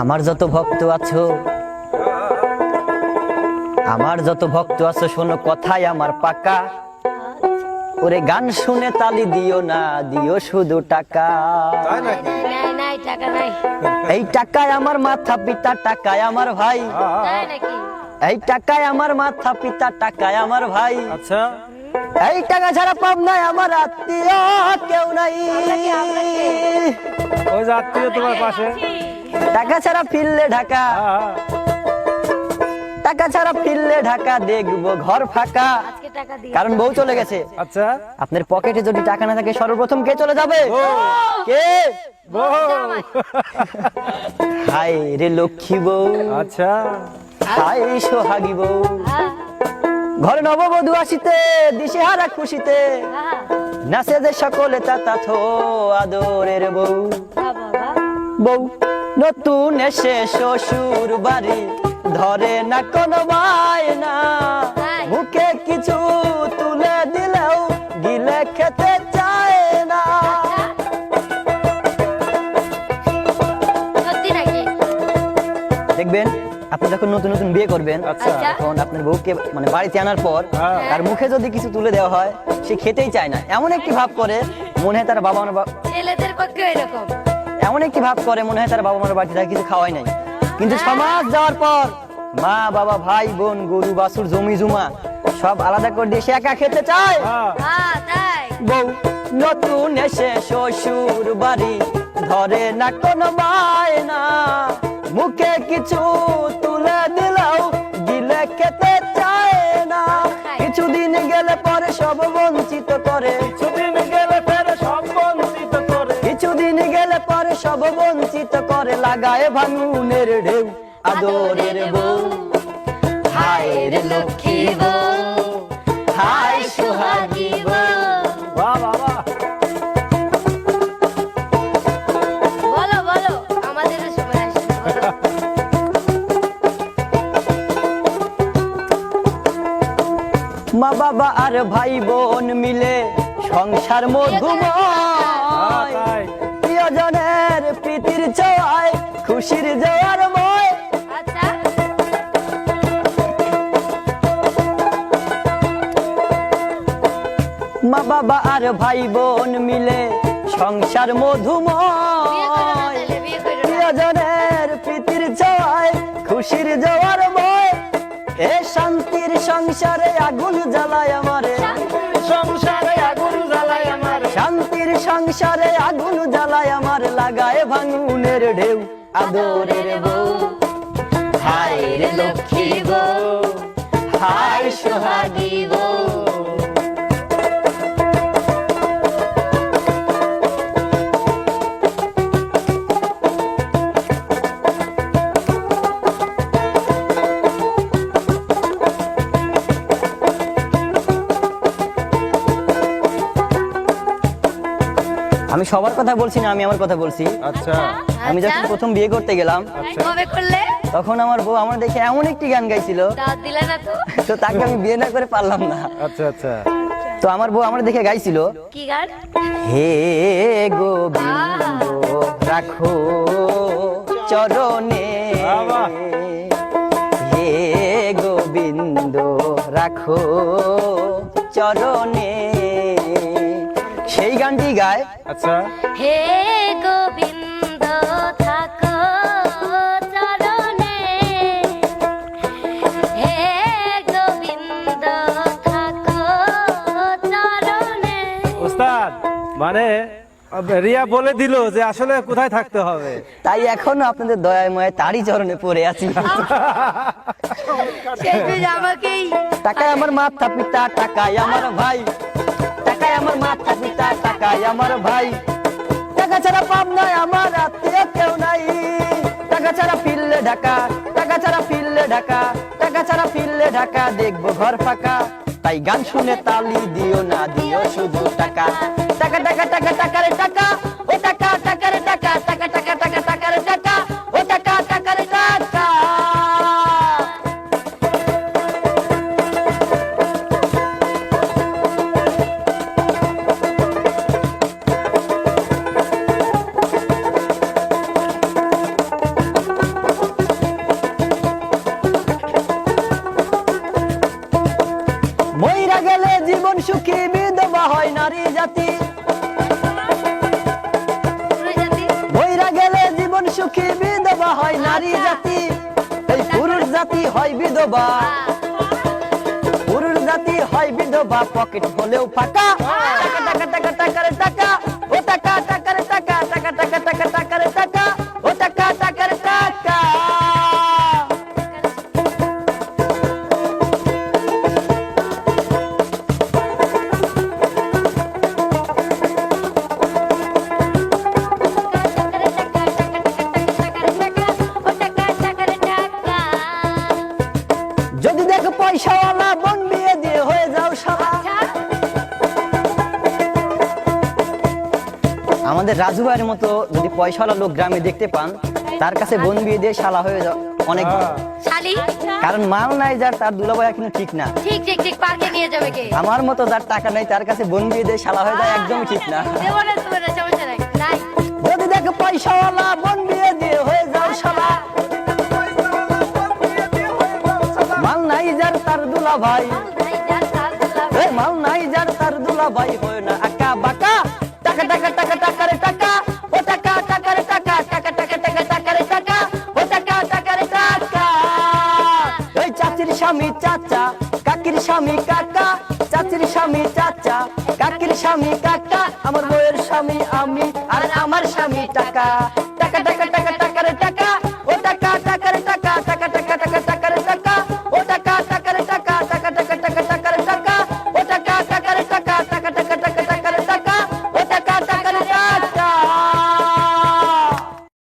আমার যত ভক্ত আছো আমার যত ভক্ত আছো শোনো কথাই আমার পাকা। ওরে গান শুনে তালি দিও না দিও শুধু টাকা। তাই নাকি? নাই নাই টাকা এই টাকায় আমার মাথা পিতা টাকায় আমার ভাই। এই টাকায় আমার মাথা পিতা টাকায় আমার ভাই। আচ্ছা। এই টাকা ছাড়া পাব নাই আমার আত্মীয় কেউ নাই। ওই আত্মীয় তোমার পাশে। টাকা ছাড়া ফিরলে ঢাকা। টাকা ছাড়া ফিরলে ঢাকা দেখব ঘর ফাঁকা। কারণ বউ চলে গেছে। আচ্ছা। আপনার পকেটে যদি টাকা না থাকে সর্বপ্রথম কে চলে যাবে? কে? হাই রে লক্ষ্মী বউ। আচ্ছা। হাই সোহাগী বউ। ঘরে নববধূ আসিতে দিশেহারা খুশিতে। হ্যাঁ, নাচে যে সকলে তা থো আদরের বউ। বউ নতুন এসে শ্বশুর বাড়ি। ধরে না কোনো বায়না? মুখে কিছু তুলে দিলেও গিলে খেতে চায় না। দেখবেন আপনি যখন নতুন নতুন বিয়ে করবেন আচ্ছা। আচ্ছা। তখন আপনার বউকে মানে বাড়িতে আনার পর হ্যাঁ। তার মুখে যদি কিছু তুলে দেওয়া হয় সে খেতেই চায় না। এমন একটি ভাব করে মনে হয় তার বাবা বা- ছেলেদের পক্ষে এরকম। এমন একটি ভাব করে মনে হয় তার বাবা মার বাড়িতে তাকে কিছু খাওয়াই নাই। কিন্তু সমাজ যাওয়ার পর মা বাবা ভাই বোন গরু বাছুর জমি জুমা সব আলাদা করে দিয়ে সে একা খেতে চায়। হ্যাঁ, বউ নতুন এসে শ্বশুর বাড়ি ধরে না কোনো বায়না মুখে কিছু কিছুদিন পরে সব বঞ্চিত করে লাগায় ভাঙুনের ঢেউ। আদরের বউ হায় রে লক্ষ্মী বউ হায় সোহাগী বউ। মা বাবা আর ভাই বোন মিলে সংসার মধুময়। ছোঁয়ায় খুশির জোয়ার ময় আচ্ছা। মা বাবা আর ভাই বোন মিলে সংসার মধুময়। প্রিয়জনের প্রীতির ছোঁয়ায় খুশির জোয়ার এ শান্তির সংসারে আগুন জ্বালায় আমারে। সংসারে আগুন জ্বালায় আমার। শান্তির সংসারে আগুন জ্বালায় আমার। লাগায় ভাঙুনের ঢেউ আদরের বউ। হায় রে লক্ষ্মী বউ হায় সোহাগী আমি সবার কথা বলছি না আমি আমার কথা বলছি। আচ্ছা। আমি যখন আচ্ছা। প্রথম বিয়ে করতে গেলাম আচ্ছা। কবে করলে? তখন আমার বউ আমার দেখে এমন একটি গান গাইছিল। দিলে না তো? তো তাকে আমি বিয়ে না করে পারলাম না। আচ্ছা আচ্ছা। তো আমার বউ আমার দেখে গাইছিল কি গান? হে গোবিন্দ রাখো চরণে। হে গোবিন্দ রাখো চরণে। সেই গানটি গায়। আচ্ছা। হে গোবিন্দ থাকো চরণে। হে গোবিন্দ থাকো চরণে। উস্তাদ মানে রিয়া বলে দিল যে আসলে কোথায় থাকতে হবে। তাই এখনও আপনাদের দয়ায় ময় তারই চরণে পড়ে আছি। আমাকেই টাকায় আমার মাথা পিতা টাকায় আমার ভাই। টাকায় আমার মাথা পিতা টাকায় আমার ভাই। টাকা ছাড়া পাপ নাই আমার আত্মীয় কেউ নাই। টাকা ছাড়া ফিরলে ঢাকা, টাকা ছাড়া ফিরলে ঢাকা, টাকা ছাড়া ফিরলে ঢাকা, দেখব ঘর ফাঁকা। তাই গান শুনে তালি দিও না, দিও শুধু টাকা। টাকা টাকা টাকা টাকা রে টাকা, ও টাকা টাকা রে টাকা সুখী বিধবা হয় নারী জাতি। বইরা গেলে জীবন সুখী বিধবা হয় নারী জাতি। এই পুরুষ জাতি হয় বিধবা। পুরুষ জাতি হয় বিধবা। পকেট হলেও ফাঁকা। টাকা টাকা টাকা টাকা টাকা আমাদের রাজু ভাইয়ের মতো যদি পয়সাওয়ালা লোক গ্রামে দেখতে পান তার কাছে বোন বিয়ে দিয়ে শালা হয়ে যাও অনেক শালি? কারণ মাল নাই যার তার দুলাভাই কিন্তু ঠিক না। ঠিক ঠিক ঠিক পার্কে নিয়ে যাবে কে? আমার মতো যার টাকা নাই তার কাছে বোন বিয়ে দিয়ে শালা হয়ে যায় একদমই ঠিক না। দেবো না দেবো সমস্যা নাই। নাই। যদি দেখো পয়সাওয়ালা বোন বিয়ে দিয়ে হয়ে যাও শালা। মাল নাই যার তার দুলাভাই। মাল নাই যার তার দুলাভাই। হয় না আকা বাকা টাকা টাকা টাকা চাচির স্বামী চাচা, কাকির স্বামী কাকা, চাচির স্বামী চাচা, কাকির স্বামী কাকা, আমার বউয়ের স্বামী আমি আর আমার স্বামী টাকা। টাকা টাকা টাকা টাকা টাকা